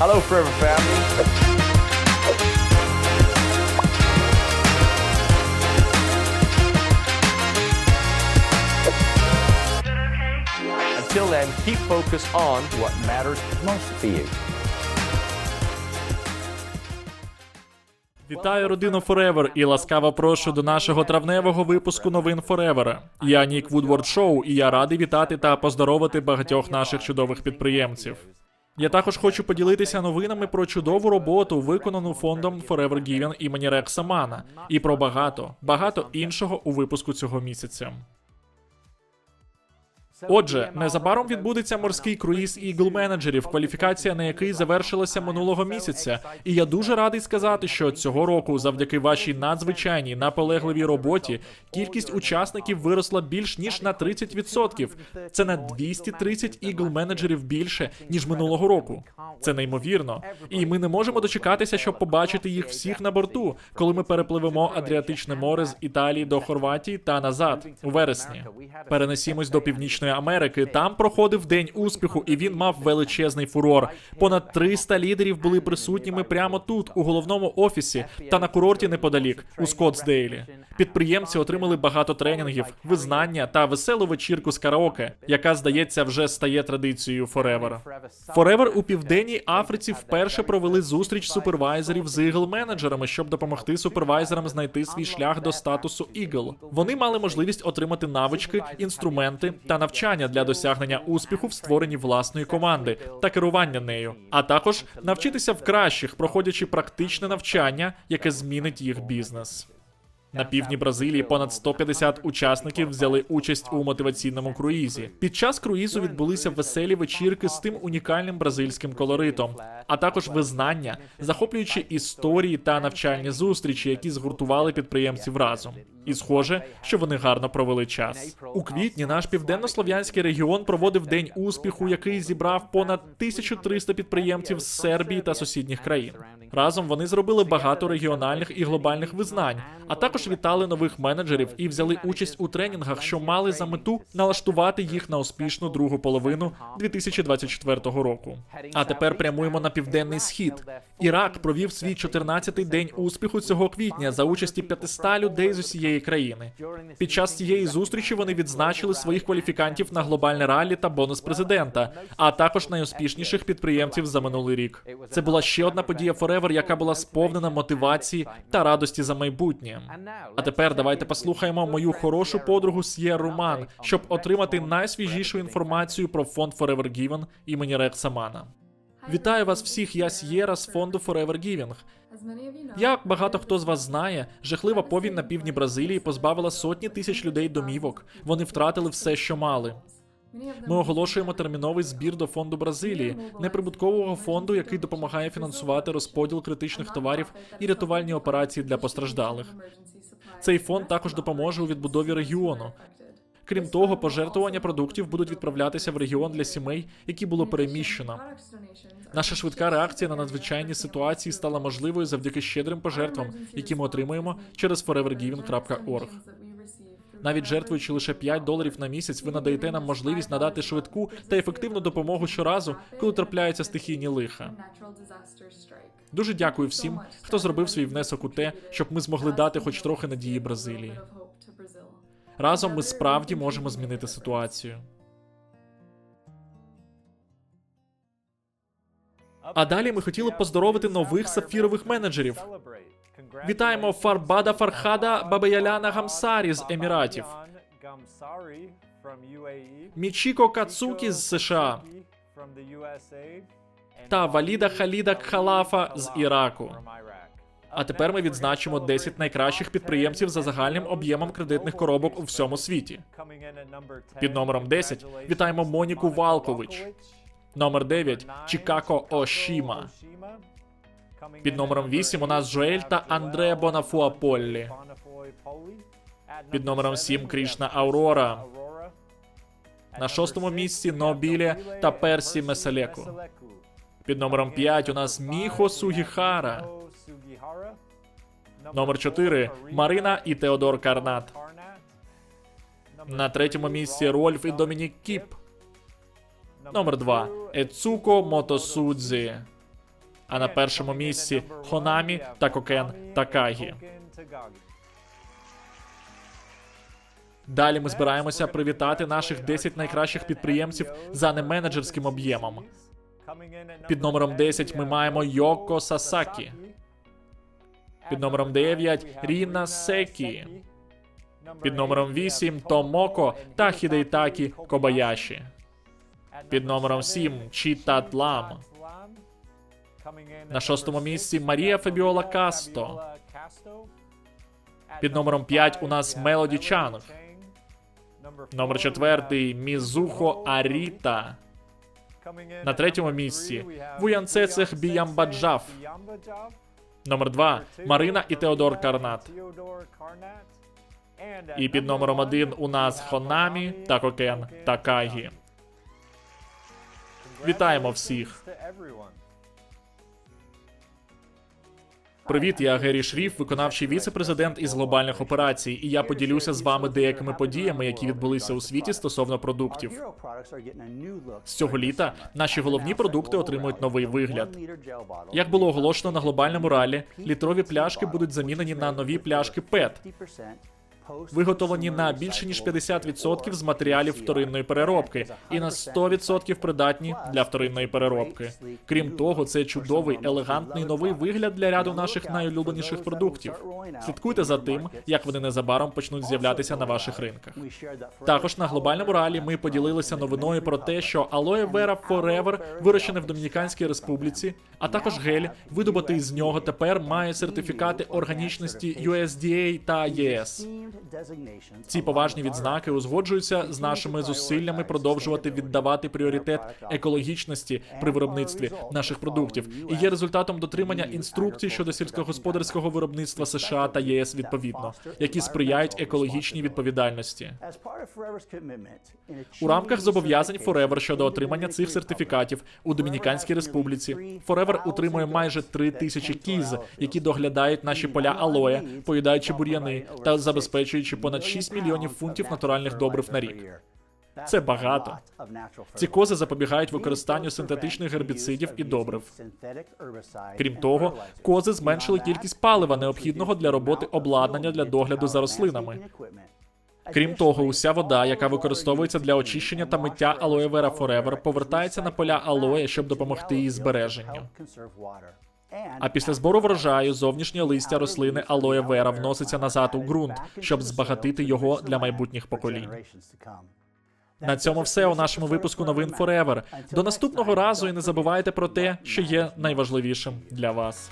Hello, Forever family. Until then, keep focused on what matters most to you. Вітаю родину Forever і ласкаво прошу до нашого травневого випуску новин Forever. Я Нік Вудворд Шоу, і я радий вітати та поздоровити багатьох наших чудових підприємців. Я також хочу поділитися новинами про чудову роботу, виконану фондом Forever Given імені Рекса Мана, і про багато, багато іншого у випуску цього місяця. Отже, незабаром відбудеться морський круїз Eagle менеджерів, кваліфікація на який завершилася минулого місяця. І я дуже радий сказати, що цього року, завдяки вашій надзвичайній наполегливій роботі, кількість учасників виросла більш ніж на 30%. Це на 230 Eagle менеджерів більше ніж минулого року. Це неймовірно. І ми не можемо дочекатися, щоб побачити їх всіх на борту, коли ми перепливемо Адріатичне море з Італії до Хорватії та назад у вересні. Перенесімось до Північної Америки. Там проходив день успіху, і він мав величезний фурор. Понад 300 лідерів були присутніми прямо тут, у головному офісі, та на курорті неподалік у Скоттсдейлі. Підприємці отримали багато тренінгів, визнання та веселу вечірку з караоке, яка здається вже стає традицією Forever. Forever у південній Африці вперше провели зустріч супервайзерів з Eagle менеджерами, щоб допомогти супервайзерам знайти свій шлях до статусу Eagle. Вони мали можливість отримати навички, інструменти та навчання для досягнення успіху в створенні власної команди та керування нею, а також навчитися в кращих, проходячи практичне навчання, яке змінить їх бізнес. На півдні Бразилії понад 150 учасників взяли участь у мотиваційному круїзі. Під час круїзу відбулися веселі вечірки з тим унікальним бразильським колоритом, а також визнання, захоплюючи історії та навчальні зустрічі, які згуртували підприємців разом. І схоже, що вони гарно провели час. У квітні наш південно-слов'янський регіон проводив день успіху, який зібрав понад 1300 підприємців з Сербії та сусідніх країн. Разом вони зробили багато регіональних і глобальних визнань, а також вітали нових менеджерів і взяли участь у тренінгах, що мали за мету налаштувати їх на успішну другу половину 2024 року. А тепер прямуємо на південний схід. Ірак провів свій 14-й день успіху цього квітня за участі 500 людей з усієї країни. Під час цієї зустрічі вони відзначили своїх кваліфікантів на глобальне раллі та бонус президента, а також найуспішніших підприємців за минулий рік. Це була ще одна подія Forever, яка була сповнена мотивації та радості за майбутнє. А тепер давайте послухаємо мою хорошу подругу С'єр Руман, щоб отримати найсвіжішу інформацію про фонд Forever Given імені Рекса Мана. Вітаю вас всіх, я С'єра з фонду Forever Giving. Як багато хто з вас знає, жахлива повінь на півдні Бразилії позбавила сотні тисяч людей домівок. Вони втратили все, що мали. Ми оголошуємо терміновий збір до фонду Бразилії, неприбуткового фонду, який допомагає фінансувати розподіл критичних товарів і рятувальні операції для постраждалих. Цей фонд також допоможе у відбудові регіону. Крім того, пожертвування продуктів будуть відправлятися в регіон для сімей, які було переміщено. Наша швидка реакція на надзвичайні ситуації стала можливою завдяки щедрим пожертвам, які ми отримуємо через forevergiving.org. Навіть жертвуючи лише 5 доларів на місяць, ви надаєте нам можливість надати швидку та ефективну допомогу щоразу, коли трапляються стихійні лиха. Дуже дякую всім, хто зробив свій внесок у те, щоб ми змогли дати хоч трохи надії Бразилії. Разом ми справді можемо змінити ситуацію. А далі ми хотіли б поздоровити нових сапфірових менеджерів. Вітаємо Фарбада Фархада Бабаяляна Гамсарі з Еміратів, Мічіко Кацукі з США та Валіда Халіда Кхалафа з Іраку. А тепер ми відзначимо 10 найкращих підприємців за загальним об'ємом кредитних коробок у всьому світі. Під номером 10 вітаємо Моніку Валкович. Номер 9 Чікако Ошіма. Під номером 8 у нас Жоель та Андре Бонафуаполлі. Під номером 7 Крішна Аурора. На шостому місці Нобілі та Персі Меселеку. Під номером 5 у нас Міхо Сугіхара. Номер 4 Марина і Теодор Карнат. На третьому місці Рольф і Домінік Кіп. Номер 2 Ецуко Мотосудзі. А на першому місці Хонамі та Кокен Такагі. Далі ми збираємося привітати наших 10 найкращих підприємців за неменеджерським об'ємом. Під номером 10 ми маємо Йоко Сасакі. Під номером 9 Ріна Секі. Під номером 8 Томоко та Хідейтакі Кобаяші. Під номером 7 Чіта Тлам. На шостому місці Марія Фабіола Касто. Під номером 5 у нас Мелоді Чанг. Номер четвертий Мізухо Аріта. На третьому місці Вуянцецех Біямбаджав. Номер 2 Марина і Теодор Карнат. І під номером 1 у нас Хонамі та Кокен Такагі. Вітаємо всіх. Привіт, я Гері Шріф, виконавчий віце-президент із глобальних операцій, і я поділюся з вами деякими подіями, які відбулися у світі стосовно продуктів. З цього літа наші головні продукти отримують новий вигляд. Як було оголошено на глобальному ралі, літрові пляшки будуть замінені на нові пляшки PET, виготовлені на більше ніж 50% з матеріалів вторинної переробки і на 100% придатні для вторинної переробки. Крім того, це чудовий, елегантний новий вигляд для ряду наших найулюбленіших продуктів. Слідкуйте за тим, як вони незабаром почнуть з'являтися на ваших ринках. Також на глобальному ралі ми поділилися новиною про те, що Aloe Vera Forever, вирощене в Домініканській Республіці, а також гель, видобутий з нього, тепер має сертифікати органічності USDA та ЄС. Ці поважні відзнаки узгоджуються з нашими зусиллями продовжувати віддавати пріоритет екологічності при виробництві наших продуктів. і є результатом дотримання інструкцій щодо сільськогосподарського виробництва США та ЄС відповідно, які сприяють екологічній відповідальності. У рамках зобов'язань Forever щодо отримання цих сертифікатів у Домініканській Республіці Forever утримує майже три тисячі кіз, які доглядають наші поля алоє, поїдаючи бур'яни та забезпечуючи понад 6 мільйонів фунтів натуральних добрив на рік. Це багато. Ці кози запобігають використанню синтетичних гербіцидів і добрив. Крім того, кози зменшили кількість палива, необхідного для роботи обладнання для догляду за рослинами. Крім того, уся вода, яка використовується для очищення та миття Aloe Vera Forever, повертається на поля алоє, щоб допомогти її збереженню. А після збору врожаю зовнішнє листя рослини алоє вера вноситься назад у ґрунт, щоб збагатити його для майбутніх поколінь. На цьому все у нашому випуску новин Forever. До наступного разу і не забувайте про те, що є найважливішим для вас.